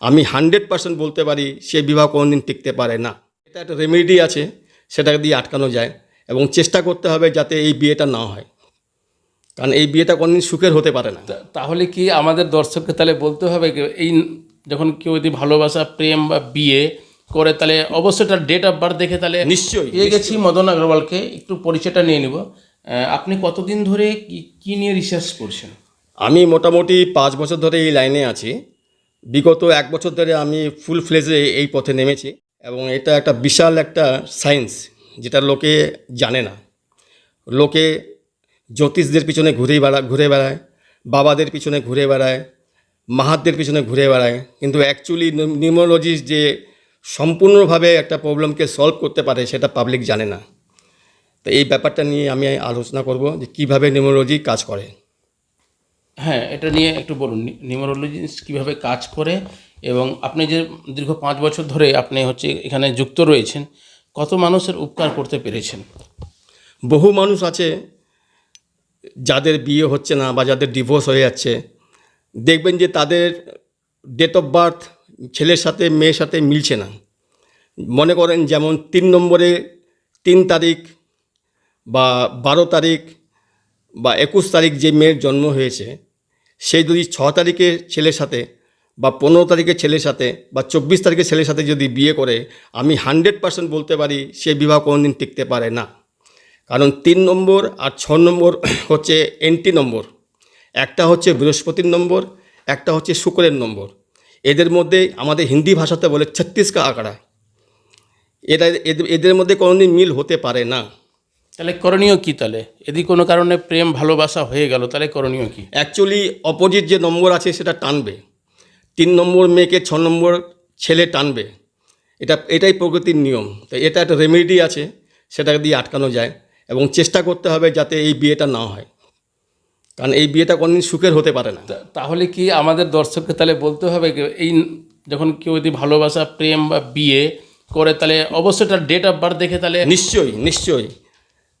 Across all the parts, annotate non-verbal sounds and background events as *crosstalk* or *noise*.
আমি hundred percent বলতে পারি সে বিবাহ কোনোদিন টিকতে পারে না। এটা একটা রেমেডি আছে সেটাকে দিয়ে আটকানো যায় এবং চেষ্টা করতে হবে যাতে এই বিয়েটা না হয়। কারণ এই বিয়েটা কোনোদিন সুখের হতে পারে না। তাহলে কি আমাদের দর্শককে তাহলে বলতে হবে এই যখন কেউ যদি ভালোবাসা প্রেম বা বিয়ে করে তাহলে অবশ্যই তার ডেট অফ বার্থ দেখে তাহলে নিশ্চয়ই পেয়ে গেছি মদন আগরওয়ালকে। একটু পরিচয়টা নিয়ে নিব। আপনি কতদিন ধরে কি কি নিয়ে রিসার্চ করছেন? আমি মোটামুটি পাঁচ বছর ধরে এই লাইনে আছি। বিগত এক বছর ধরে আমি ফুল ফ্লেজে এই পথে নেমেছি এবং এটা একটা বিশাল একটা সায়েন্স যেটা লোকে জানে না। লোকে জ্যোতিষদের পিছনে ঘুরে বেড়া, ঘুরে বেড়ায়, বাবাদের পিছনে ঘুরে বেড়ায়, মাহাতদের পিছনে ঘুরে বেড়ায়, কিন্তু অ্যাকচুয়ালি নিউমোলজিস্ট যে সম্পূর্ণভাবে একটা প্রবলেমকে সলভ করতে পারে সেটা পাবলিক জানে না। তো এই ব্যাপারটা নিয়ে আমি আলোচনা করব যে কীভাবে নিউমোলজি কাজ করে। হ্যাঁ এটা নিয়ে একটু বলুন নিউমারোলজিস্ট কীভাবে কাজ করে এবং আপনি যে দীর্ঘ পাঁচ বছর ধরে আপনি হচ্ছে এখানে যুক্ত রয়েছেন, কত মানুষের উপকার করতে পেরেছেন? বহু মানুষ আছে যাদের বিয়ে হচ্ছে না বা যাদের ডিভোর্স হয়ে যাচ্ছে। দেখবেন যে তাদের ডেট অফ বার্থ ছেলের সাথে, মেয়ের সাথে মিলছে না। মনে করেন যেমন তিন নম্বরে তিন তারিখ বা বারো তারিখ বা একুশ তারিখ যে মেয়ের জন্ম হয়েছে সেই যদি ছ তারিখে ছেলের সাথে বা পনেরো তারিখের ছেলের সাথে বা চব্বিশ তারিখের ছেলের সাথে যদি বিয়ে করে, আমি হান্ড্রেড পার্সেন্ট বলতে পারি সে বিবাহ কোনোদিন টিকতে পারে না। কারণ তিন নম্বর আর ছ নম্বর *clears throat* হচ্ছে এন্টি নম্বর। একটা হচ্ছে বৃহস্পতির নম্বর, একটা হচ্ছে শুক্রের নম্বর। এদের মধ্যে আমাদের হিন্দি ভাষাতে বলে ছত্রিশ কা আঁকড়া এদের- এদের মধ্যে কোনোদিন মিল হতে পারে না। তাহলে করণীয় কি তাহলে? যদি কোনো কারণে প্রেম ভালোবাসা হয়ে গেল তাহলে করণীয় কি? অ্যাকচুয়ালি অপোজিট যে নম্বর আছে সেটা টানবে। তিন নম্বর মেয়েকে ছ নম্বর ছেলে টানবে। এটা এটাই প্রকৃতির নিয়ম। তো এটা একটা রেমেডি আছে সেটাকে দিয়ে আটকানো যায় এবং চেষ্টা করতে হবে যাতে এই বিয়েটা না হয়। কারণ এই বিয়েটা কোনোদিন সুখের হতে পারে না। তাহলে কি আমাদের দর্শককে তাহলে বলতে হবে এই যখন কেউ যদি ভালোবাসা প্রেম বা বিয়ে করে তাহলে অবশ্যই তার ডেট অফ বার্থ দেখে তাহলে নিশ্চয়ই নিশ্চয়ই।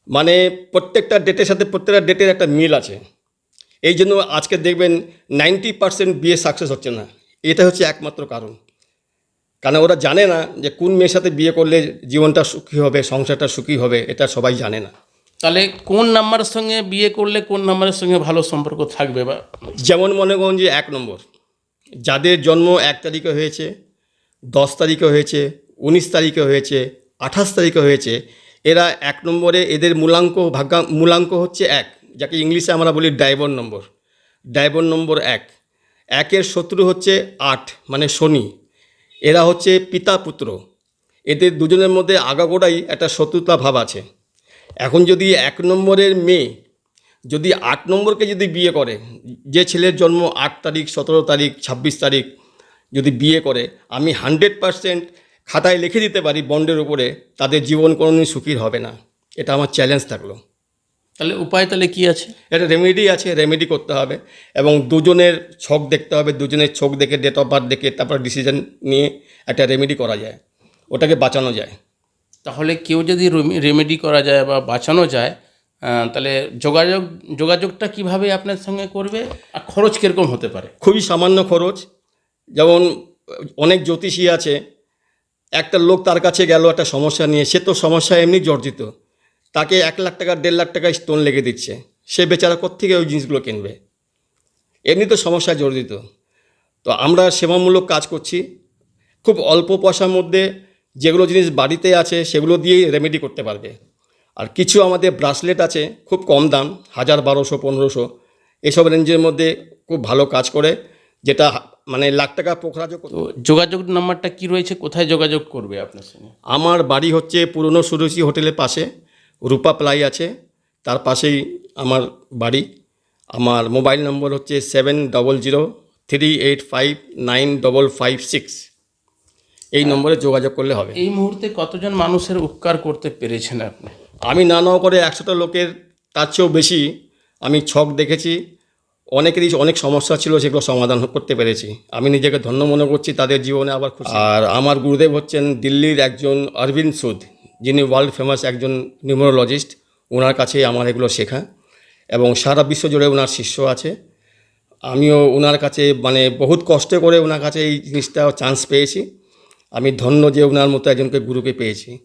মানে প্রত্যেকটা ডেটের সাথে প্রত্যেকটা ডেটের একটা মিল আছে। এই জন্য আজকে দেখবেন নাইনটি পার্সেন্ট বিয়ে সাকসেস হচ্ছে না। এটা হচ্ছে একমাত্র কারণ। কারণ ওরা জানে না যে কোন মেয়ের সাথে বিয়ে করলে জীবনটা সুখী হবে সংসারটা সুখী হবে এটা সবাই জানে না। তাহলে কোন নাম্বারের সঙ্গে বিয়ে করলে কোন নাম্বারের সঙ্গে ভালো সম্পর্ক থাকবে বা? যেমন মনে করুন যে এক নম্বর। যাদের জন্ম এক তারিখে হয়েছে দশ তারিখে হয়েছে উনিশ তারিখে হয়েছে আঠাশ তারিখে হয়েছে এরা এক নম্বরে এদের মূলাঙ্ক ভাগ্যা, মূলাঙ্ক হচ্ছে এক। যাকে ইংলিশে আমরা বলি ডাইবন নম্বর। ডাইবন নম্বর এক। একের শত্রু হচ্ছে আট মানে শনি। এরা হচ্ছে পিতা পুত্র। এদের দুজনের মধ্যে আগাগোড়াই একটা শত্রুতা ভাব আছে। এখন যদি এক নম্বরের মেয়ে, যদি আট নম্বরকে যদি বিয়ে করে, যে ছেলের জন্ম আট তারিখ, সতেরো তারিখ, ছাব্বিশ তারিখ, যদি বিয়ে করে, আমি হান্ড্রেড পারসেন্ট খাতায় লিখে দিতে পারি বন্ডের উপরে তাদের জীবন কোনোদিন সুখীর হবে না। এটা আমার চ্যালেঞ্জ থাকল। তাহলে উপায় তাহলে কি আছে? এটা রেমেডি আছে রেমেডি করতে হবে এবং দুজনের ছক দেখতে হবে দুজনের ছক দেখে ডেট অফ বার্থ দেখে তারপর ডিসিশন নিয়ে একটা রেমেডি করা যায়। ওটাকে বাঁচানো যায়। তাহলে কেউ যদি রেমেডি করা যায় বা বাঁচানো যায় তাহলে যোগাযোগ যোগাযোগটা কীভাবে আপনার সঙ্গে করবে আর খরচ কীরকম হতে পারে? খুবই সামান্য খরচ। যেমন অনেক জ্যোতিষী আছে একটা লোক তার কাছে গেল একটা সমস্যা নিয়ে, সে তো সমস্যা এমনি জর্জিত। তাকে এক লাখ টাকা দেড় লাখ টাকা স্টোন লেগে দিচ্ছে। সে বেচারা কোত্থেকে ওই জিনিসগুলো কিনবে? এমনি তো সমস্যায় জর্জিত। তো আমরা সেবামূলক কাজ করছি। খুব অল্প পয়সার মধ্যে যেগুলো জিনিস বাড়িতে আছে, সেগুলো দিয়েই রেমেডি করতে পারবে। আর কিছু আমাদের ব্রাসলেট আছে, খুব কম দাম, হাজার বারোশো, পনেরোশো। এসব রেঞ্জের মধ্যে খুব ভালো কাজ করে, যেটা মানে লাখ টাকা পোখরাজও করতে তো যোগাযোগ নাম্বারটা কি রয়েছে? কোথায় যোগাযোগ করবে আপনার সঙ্গে? আমার বাড়ি হচ্ছে পুরনো সুরুচি হোটেলের পাশে। রূপা প্লাই আছে। তার পাশেই আমার বাড়ি। আমার মোবাইল নম্বর হচ্ছে seven double zero three eight five nine double five six. এই নম্বরে যোগাযোগ করলে হবে। এই মুহূর্তে কতজন মানুষের উপকার করতে পেরেছেন আপনি? আমি না নাও করে একশোটা লোকের তার চেয়েও বেশি আমি ছক দেখেছি। অনেকেরই অনেক সমস্যা ছিল সেগুলো সমাধান করতে পেরেছি। আমি নিজেকে ধন্য মনে করছি তাদের জীবনে আবার আর আমার গুরুদেব হচ্ছেন দিল্লির একজন অরবিন্দ সুদ, যিনি ওয়ার্ল্ড ফেমাস একজন নিউমোরোলজিস্ট। ওনার কাছেই আমার এগুলো শেখা। এবং সারা বিশ্ব জুড়ে ওনার শিষ্য আছে। আমিও ওনার কাছে মানে বহুত কষ্ট করে ওনার কাছে এই জিনিসটা চান্স পেয়েছি। আমি ধন্য যে ওনার মতো একজনকে গুরুকে পেয়েছি।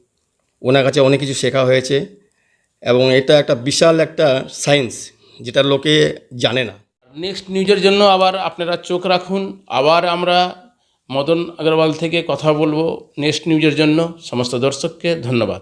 ওনার কাছে অনেক কিছু শেখা হয়েছে। এবং এটা একটা বিশাল একটা সায়েন্স যেটা লোকে জানে না। নেক্সট নিউজের জন্য আবার আপনারা চোখ রাখুন। আবার আমরা মদন আগরওয়াল থেকে কথা বলব। নেক্সট নিউজের জন্য সমস্ত দর্শককে ধন্যবাদ।